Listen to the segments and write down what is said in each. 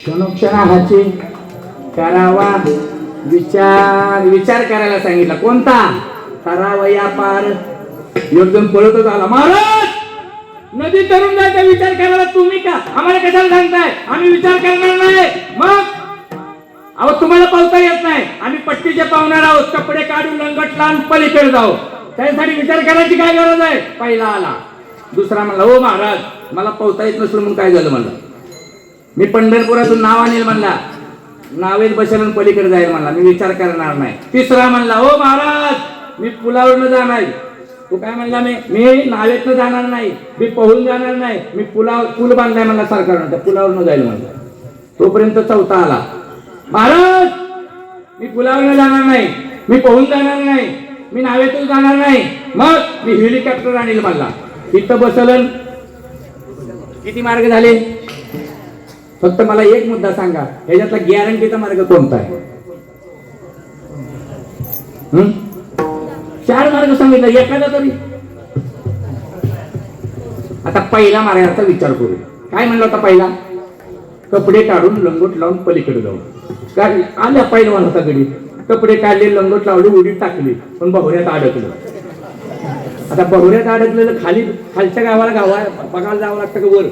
क्षणोक्षणाहाची करावा विचार विचार करायला सांगितला. कोणता? करावया पार. एकदम पळतच आला. महाराज नदी तरुण जायचा विचार करायला तुम्ही का? आम्हाला कशाला सांगताय? आम्ही विचार करणार नाही. मग? अहो तुम्हाला पावता येत नाही. आम्ही पट्टीचे पावणार आहोत. कपडे काढून लंगट लावून पलीकडे जाऊ. त्यासाठी विचार करायची काय गरज आहे? पहिला आला. दुसरा म्हणला हो महाराज मला पावता येत नसलं म्हणून काय झालं म्हणलं मी पंढरपुरातून नाव आणेल म्हणला. नावेत बसेल पलीकडे जाईल म्हणला. मी विचार करणार नाही. तिसरा म्हणला हो महाराज मी पुलावरनं जाणार तू काय म्हणला मी मी नावेतनं जाणार नाही. मी पोहून जाणार नाही. मी पुलाव पूल बांधलाय म्हणला सरकारनं. पुलावरनं जाईल म्हणला. तोपर्यंत चौथा आला. महाराज मी पुलावरनं जाणार नाही. मी पोहून जाणार नाही. मी नावेतून जाणार नाही. मग मी हेलिकॉप्टर आणेल म्हणला. तिथं बसलन किती मार्ग झाले? फक्त मला एक मुद्दा सांगा. ह्याच्यातला गॅरंटीचा मार्ग कोणता आहे? चार मार्ग सांगितलं एखादा तरी. आता पहिला मार्गाचा विचार करू. काय म्हणलं होता पहिला? कपडे काढून लंगोट लावून पलीकडे जाऊ काय आल्या पहिलवान होता गडी कपडे काढले लंगोट लावले उडी टाकली पण बहुऱ्यात अडकलं. आता बहुऱ्यात अडकलेलं खाली खालच्या गावाला गावा बघायला जावं लागतं का वर?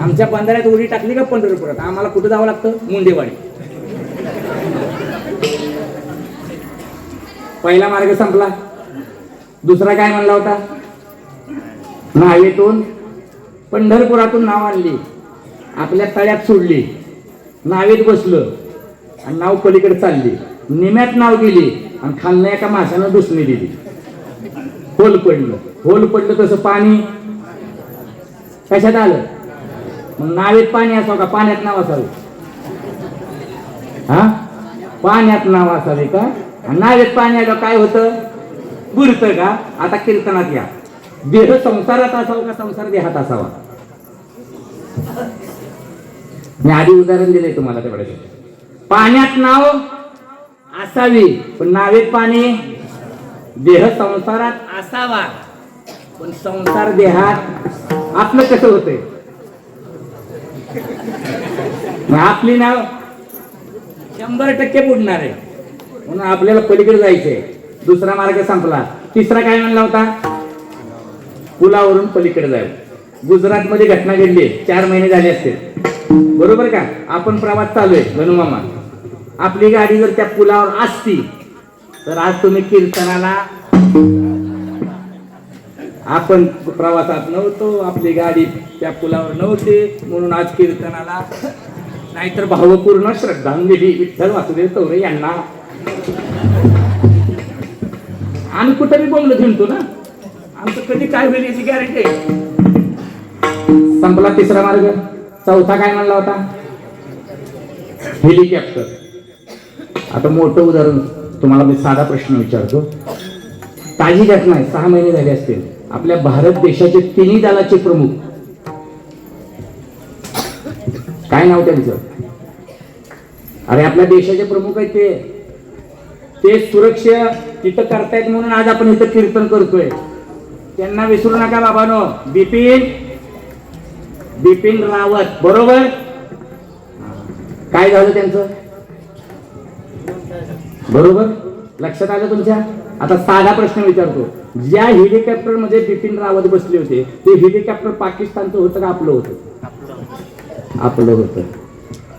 आमच्या बंधाऱ्यात उडी टाकली का पंढरपुरात? आम्हाला कुठं जावं लागतं? मुंडेवाडी. पहिला मार्ग संपला. दुसरा काय म्हणला होता? नावेतून पंढरपुरातून नाव आणली. आपल्या तळ्यात सोडली. नावेत बसलं. आणि नाव पलीकडे चालली. निम्यात नाव गेली. आणि खालनं एका माशानं दुसणी दिली. होल पडलं. होल पडलं तसं पाणी कशात आलं? मग नावेत पाणी असावं का? पाण्यात नाव असावे. हा? पाण्यात नाव असावे का? नावेत पाणी आलं काय होतं? बुरत का? आता कीर्तनात या. देह संसारात असावा का संसार देहात असावा? मी आधी उदाहरण दिलंय तुम्हाला तेवढ्या पाण्यात नाव असावी पण नावेत पाणी देह संसारात असावा. पण संसार देहात आपलं कसं होतंय? मग आपली नाव शंभर टक्के बुडणार आहे. म्हणून आपल्याला पलीकडे जायचंय. दुसरा मार्ग संपला. तिसरा काय म्हणला होता? पुलावरून पलीकडे जाय गुजरात मध्ये घटना घडली. चार महिने झाले असतील बरोबर का? आपण प्रवास चालू आहे गणुमामा आपली गाडी जर त्या पुलावर असती तर आज तुम्ही कीर्तनाला आपण प्रवासात नव्हतो आपली गाडी त्या पुलावर नव्हते म्हणून आज कीर्तनाला नाहीतर भावपूर्ण श्रद्धांजली विठ्ठल वासुदेव चौरे यांना. आम्ही कुठे बी बोललो घेतो ना? आमचं कधी काय होईल याची गॅरंटी आहे. संपला तिसरा मार्ग. चौथा काय म्हणला होता? हेलिकॉप्टर. आता मोठं उदाहरण तुम्हाला मी साधा प्रश्न विचारतो. ताजी घटना आहे सहा महिने झाले असतील. आपल्या भारत देशाचे तिन्ही दलाचे प्रमुख. काय नाव त्यांचं? अरे आपल्या देशाचे प्रमुख आहेत ते. ते सुरक्षा तिथं करतायत म्हणून आज आपण इथं कीर्तन करतोय. त्यांना विसरू नका बाबानो. बिपिन बिपिन रावत बरोबर? काय झालं त्यांचं? बरोबर? लक्षात आलं तुमच्या? आता साधा प्रश्न विचारतो. ज्या हेलिकॉप्टरमध्ये बिपिन रावत बसले होते ते हेलिकॉप्टर पाकिस्तानचं होतं का आपलं होतं? आपलं होतं.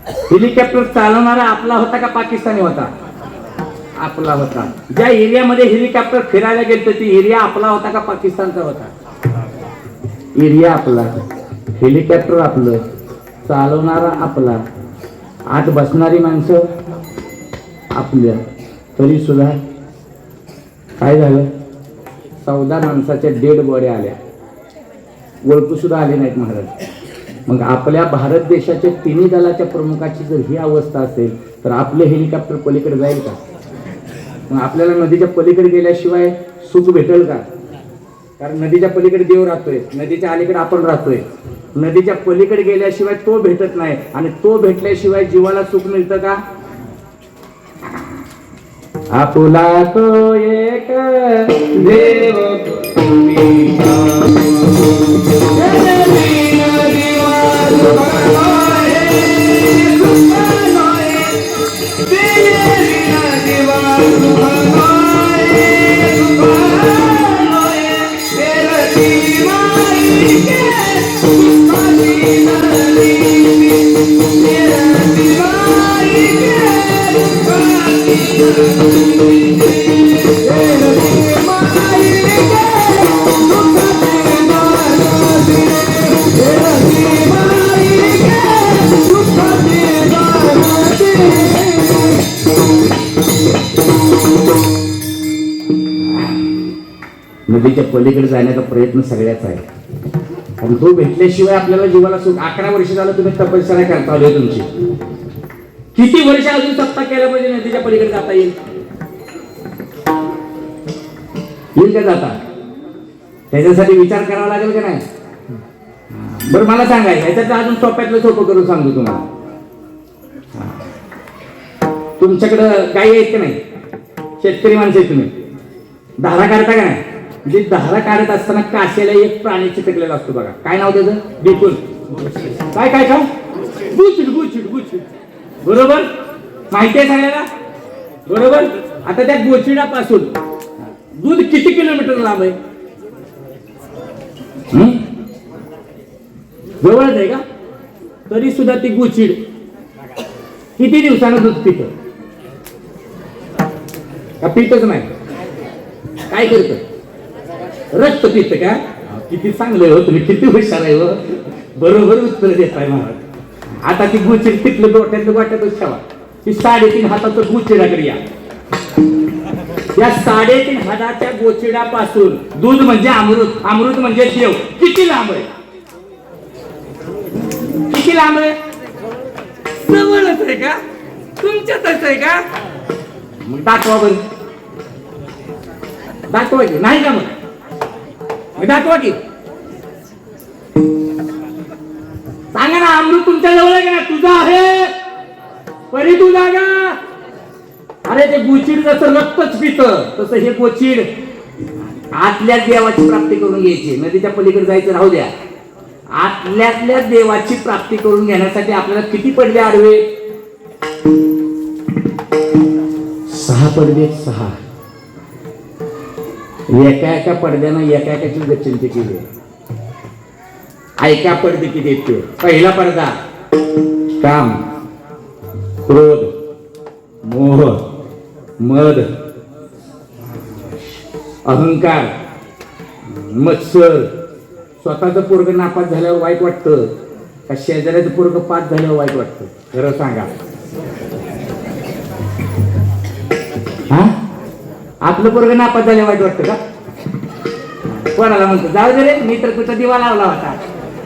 हेलिकॉप्टर चालवणारा आपला होता का पाकिस्तानी होता? आपला होता. ज्या एरियामध्ये हेलिकॉप्टर फिरायला गेलं ती एरिया आपला होता का पाकिस्तानचा होता? एरिया आपला. हेलिकॉप्टर आपलं. चालवणारा आपला. आत बसणारी माणसं आपल्या. तरी सुद्धा काय झालं? चौदा माणसाच्या डेड बॉडी आल्या. ओळखू सुद्धा आले नाहीत महाराज. मग आपल्या भारत देशाच्या तिन्ही दलाच्या प्रमुखाची जर ही अवस्था असेल तर आपलं हेलिकॉप्टर पलीकडे जाईल का? मग आपल्याला नदीच्या पलीकडे गेल्याशिवाय सुख भेटेल का? कारण नदीच्या पलीकडे देव राहतोय नदीच्या अलीकडे आपण राहतोय. नदीच्या पलीकडे गेल्याशिवाय तो भेटत नाही आणि तो भेटल्याशिवाय जीवाला सुख मिळतं का? आपुला तो एक देव तुम्ही. नदीच्या पलीकडे जाण्याचा प्रयत्न सगळ्याच आहे आणि तो भेटल्याशिवाय आपल्याला जीवाला सुख अकरा वर्ष झालं तुम्ही तपस्या करता आली तुमची. किती वर्ष अजून सत्ता केल्या पाहिजे नदीच्या पलीकडे जाता येईल. येईल का जाता? त्याच्यासाठी विचार करावा लागेल का नाही? बरं मला सांगा ह्याच्यात अजून सोप्यातलं सोपं करून सांगतो तुम्हाला. तुमच्याकडं गाई आहेत का नाही? शेतकरी माणसं आहेत तुम्ही. धारा काढता का नाही? म्हणजे धारा काढत असताना काशेला एक प्राणी चिटकलेला असतो बघा. काय नाव त्याचं? बिकुल काय काय खाऊ गुचिड गुचिड गुचिड बरोबर? माहिती आहे सगळ्याला? बरोबर? आता त्या गोचिडापासून. दूध किती किलोमीटर लांब आहे? जवळच आहे का? तरी सुद्धा ती गोचिड किती दिवसानं दूध पित? का पितच नाही? काय करत? रक्त पित का? किती चांगलं आहे हो तुम्ही किती हुशार आहे हो. बरोबर उत्तर देत आहे महाराज. आता ती गुचिड तिथलं डोट्यातलं वाट्यातच ठेवा. ही साडेतीन हाताचं गुचिडाकडे या. या साडेतीन हाताच्या गोचिडापासून दूध म्हणजे अमृत अमृत म्हणजे देव किती लांब आहे? किती लांब आहे? जवळच आहे का? तुमच्यातच आहे का? मग दाखवा बघ दाखवा की. नाही का मग? मग दाखवा की. तुमच्या जवळ आहे का? तुझा आहे. परी तू जागा. अरे ते गोचीड जसं रक्तच पित तसं हे गोचीड आतल्या देवाची प्राप्ती करून घ्यायची. नदीच्या पलीकडे जायचं राहू द्या. आतल्यातल्या देवाची प्राप्ती करून घेण्यासाठी आपल्याला किती पडले आडवे? सहा पडले सहा. एका एका पडद्यानं एका एकाची गच्चिंती केली. आहे. ऐका पडदे किती आहेत पहिला पडदा. काम क्रोध मोह मद अहंकार मत्सर. स्वतःचं पोरग नापास झाल्यावर वाईट वाटतं. का शेजाऱ्याचं पोरग पास झाल्यावर वाईट वाटतं? खरं सांगा. हा? आपलं पोरग नापास झाल्यावर वाईट वाटतं का? कोणाला म्हणतो? जाऊ दे रे मी तर कुठं दिवा लावला होता.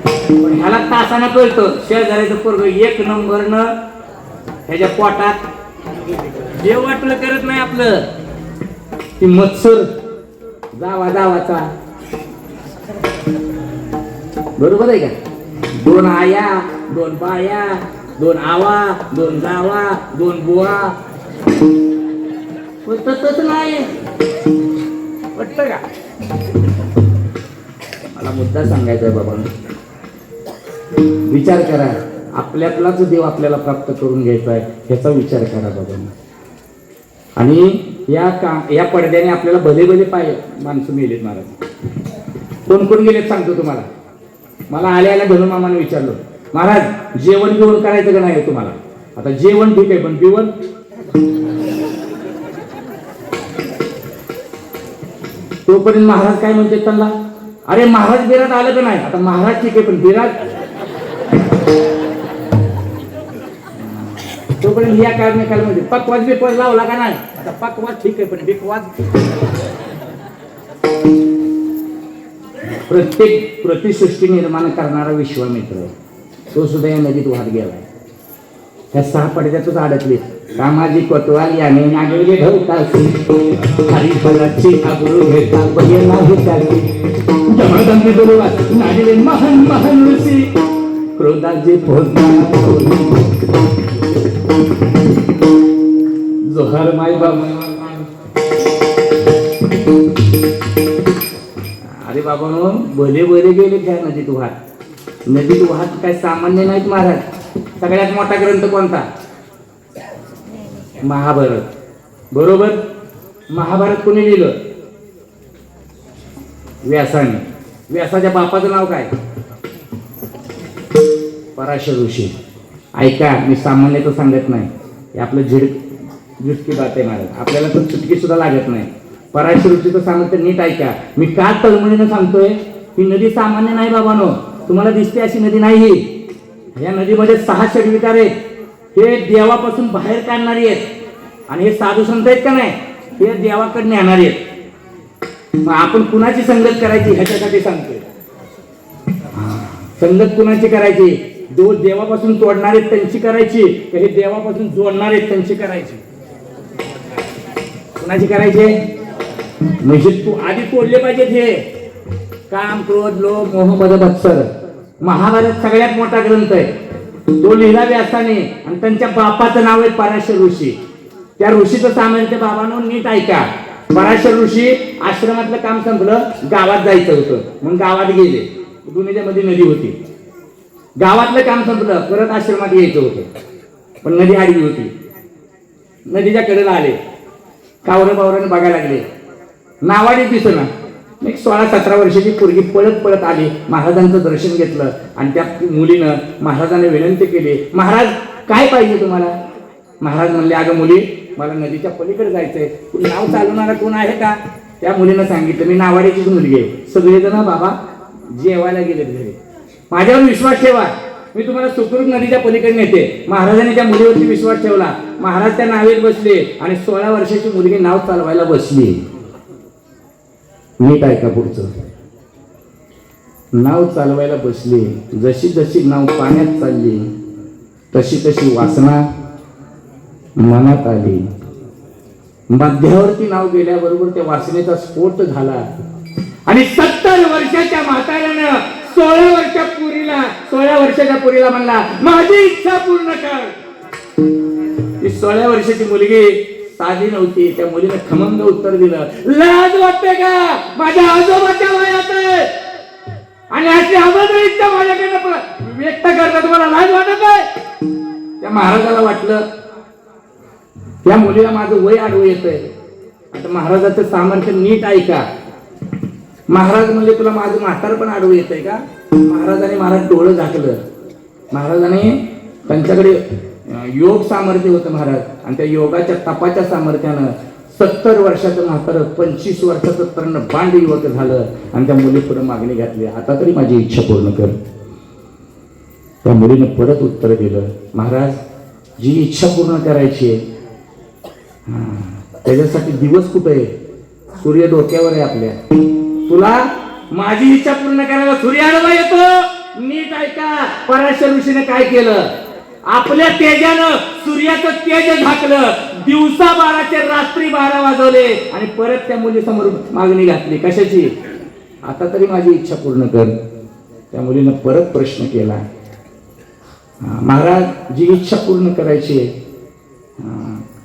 पण ह्याला तासानं कळतं शेजाऱ्याचं पोरग एक नंबर न ह्याच्या पोटात जे वाटलं करत नाही आपलं. ती मत्सर जावा जावाचा. बरोबर आहे का? दोन आया दोन बाया दोन आवा दोन जावा दोन बुवा. पण तसंच नाही. वाटत का? मला मुद्दा सांगायचा बाबा विचार करा. आपल्यातलाच देव आपल्याला प्राप्त करून घ्यायचा आहे ह्याचा विचार करा बाबांना आणि या का या पडद्याने आपल्याला भले भले पाय माणसं मेलेत महाराज. कोण कोण गेलेत सांगतो तुम्हाला? मला आल्या आल्या धनुमामाने विचारलं. महाराज जेवण बिवण करायचं का नाही तुम्हाला? आता जेवण ठीक आहे पण बिवण? तोपर्यंत महाराज काय म्हणते त्यांना? अरे महाराज बिरात आलं का नाही? आता महाराज ठीक आहे पण बिराज तोपर्यंत या काळ काल म्हणजे पकवाज बिकवाज लावला का नाही आता पकवाज ठीक आहे पण बिकवाज प्रत्येक प्रतिसृष्टी निर्माण करणारा विश्वामित्र तो सुद्धा या नदीत वाहत गेलाय त्या सहा पडद्यातच अडकले कामाजी कोतवाल याने नागवले ढवतासी हरिफलाची आबरू घेता बघे नाही त्याची जमदंती नाडिले महान महान ऋषी क्रोधाचे पोहोचणार जोहर माई बाबा अरे बाबा भले भले गेले त्या नदीत वाहत. नदीत वाहत काय सामान्य नाहीत महाराज. सगळ्यात मोठा ग्रंथ कोणता? महाभारत. बरोबर? महाभारत कोणी लिहिलं? व्यासाने. व्यासाच्या बापाचं नाव काय? पराशर ऋषी. ऐका मी सामान्य तर सांगत नाही. हे आपलं झिड झुटकी बात आहे मॅडम. आपल्याला तर चुटकी सुद्धा लागत नाही. पराशर तर सांगत तर नीट ऐका. मी का तळमळीनं सांगतोय? ही नदी सामान्य नाही बाबानो. तुम्हाला दिसते अशी नदी नाही या नदीमध्ये सहा षडविकार आहेत. हे देवापासून बाहेर काढणारी आहेत. आणि हे साधू संत आहेत का नाही? हे देवाकडे नेणारी आहेत. मग आपण कुणाची संगत करायची ह्याच्यासाठी सांगतोय? संगत कुणाची करायची? दो देवापासून तोडणारे त्यांची करायची हे देवापासून जोडणारे त्यांची करायची. कोणाची करायची? म्हणजे तू आधी तोडले पाहिजेत हे. काम क्रोध लोभ मोह मद मत्सर महाभारत सगळ्यात मोठा ग्रंथ आहे. तो लिहिला व्यासाने आणि त्यांच्या बापाचं नाव आहे पराशर ऋषी. त्या ऋषीचं सामर्थ्य बाबांनो नीट ऐका. पराशर ऋषी आश्रमातलं काम संपलं गावात जायचं होतं. म्हणून गावात गेले. दुनियामध्ये नदी होती. गावातलं काम संपलं परत आश्रमात यायचं होतं. पण नदी आडवी होती. नदीच्या कडेला आले. कावरं बावरं बघायला लागले. नावाडी दिसना. एक सोळा सतरा वर्षाची पोरगी पळत पळत आली. महाराजांचं दर्शन घेतलं आणि त्या मुलीनं महाराजांना विनंती केली महाराज काय पाहिजे तुम्हाला? महाराज म्हणले अगं मुली मला नदीच्या पलीकडे जायचंय. तू नाव चालवणारा कोण आहे का? त्या मुलीनं सांगितलं मी नावाडीचीच मुलगी आहे. सगळेजण बाबा जेवायला गेले घरी. माझ्यावर विश्वास ठेवा. मी तुम्हाला सुखरूप नदीच्या पलीकडे नेते. महाराजांनी त्या मुलीवरती विश्वास ठेवला. महाराज त्या नावेत बसले आणि सोळा वर्षाची मुलगी नाव चालवायला बसली. नीट ऐका पुढचं. नाव चालवायला बसली. जशी जशी नाव पाण्यात चालली तशी तशी वासना मनात आली. मध्यावरती नाव गेल्याबरोबर त्या वासनेचा स्फोट झाला. आणि सत्तर वर्षाच्या म्हाताऱ्यानं सोळा वर्षा पुरीला सोळा वर्षाच्या पुरीला म्हणला माझी इच्छा पूर्ण कर. ती सोळा वर्षाची मुलगी साधी नव्हती. त्या मुलीने खमंग उत्तर दिलं लाज वाटते का? माझ्या आजोबाच्या वयात आणि अशी अभद्र इच्छा माझ्याकडे व्यक्त करता तुम्हाला लाज वाटत आहे? त्या महाराजाला वाटलं त्या मुलीला माझं वय आडवं येतंय. आता महाराजाचं सामर्थ्य नीट ऐका. महाराज म्हणजे तुला माझं म्हातार पण आडवं येतंय का? महाराजाने महाराज डोळं झाकलं. महाराजाने त्यांच्याकडे योग सामर्थ्य होतं महाराज. आणि त्या योगाच्या तपाच्या सामर्थ्यानं सत्तर वर्षाचं म्हातार पंचवीस वर्षाचं तरुण बांड युवक झालं आणि त्या मुली पुढे मागणी घातली. आता तरी माझी इच्छा पूर्ण कर. त्या मुलीने परत उत्तर दिलं. महाराज जी इच्छा पूर्ण करायची आहे त्याच्यासाठी दिवस कुठे आहे? सूर्य डोक्यावर आहे आपल्या. तुला माझी इच्छा पूर्ण करायला सूर्य येतो. नीट ऐका पराशर ऋषीने काय केलं? आपल्या तेजानं सूर्याचं तेज झाकलं. दिवसा बाराचे रात्री बारा वाजवले आणि परत त्या मुलीसमोर मागणी घातली. कशाची? आता तरी माझी इच्छा पूर्ण कर. त्या मुलीनं परत प्रश्न केला. महाराज जी इच्छा पूर्ण करायची आहे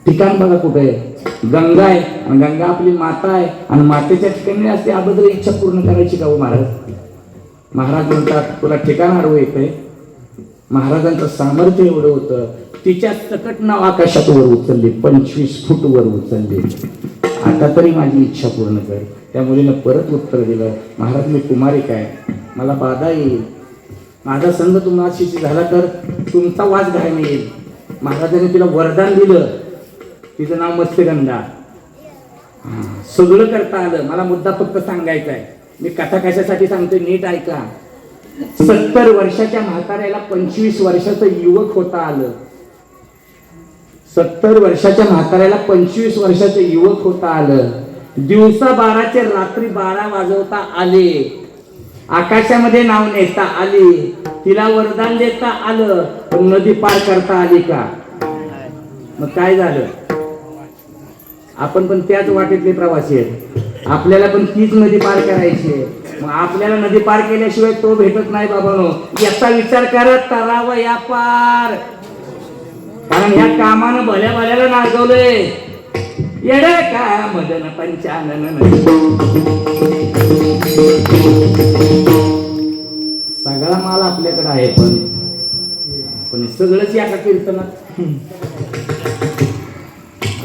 ठिकाण बघा कुठे आहे. गंगा आहे. आणि गंगा आपली माता आहे. आणि मातेच्या ठिकाणी असते अगोदर इच्छा पूर्ण करायची का हो महाराज? महाराज म्हणतात तुला ठिकाण आडवं आहे महाराजांचं सामर्थ्य एवढं होतं. तिच्या सकट नाव आकाशात वर उचलले पंचवीस फूट वर उचलले. आता तरी माझी इच्छा पूर्ण कर. त्या मुलीनं परत उत्तर दिलं महाराज मी कुमारी काय मला बाधा येईल. माझा संघ तुम्हाला झाला तर तुमचा वास घायला येईल. महाराजांनी तिला वरदान दिलं. तिचं नाव मत्स्यगंधा. सगळं करता आलं. मला मुद्दा फक्त सांगायचा आहे. मी कथा कशासाठी सांगतोय नीट ऐका. सत्तर वर्षाच्या म्हाताऱ्याला पंचवीस वर्षाचं युवक होता आलं. सत्तर वर्षाच्या म्हाताऱ्याला पंचवीस वर्षाचं युवक होता आलं. दिवसा बाराचे रात्री बारा वाजवता आले. आकाशामध्ये नाव नेता आली. तिला वरदान देता आलं. पण नदी पार करता आली का? मग काय झालं? आपण पण त्याच वाटेतले प्रवासी आहेत. आपल्याला पण तीच नदी पार करायची आहे. मग आपल्याला नदी पार केल्याशिवाय तो भेटत नाही बाबानो याचा विचार करत तराव या पार. कारण या कामानं भल्या भल्याला नागवलंय. येड का मदन पंचानन सगळा सगळा माल आपल्याकडे आहे पण. पण सगळंच या का कीर्तनात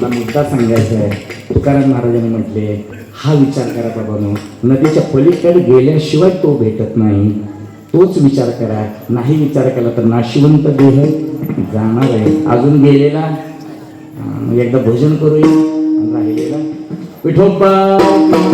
मला मुद्दा सांगायचा आहे. तुकाराम महाराजांनी म्हटले हा विचार करा बाबानो नदीच्या पलीकडे गेल्याशिवाय तो भेटत नाही. तोच विचार करा. नाही विचार केला तर नाशिवंत देह जाणार आहे. अजून गेलेला मग एकदा भोजन करूया. राहिलेला विठोबा.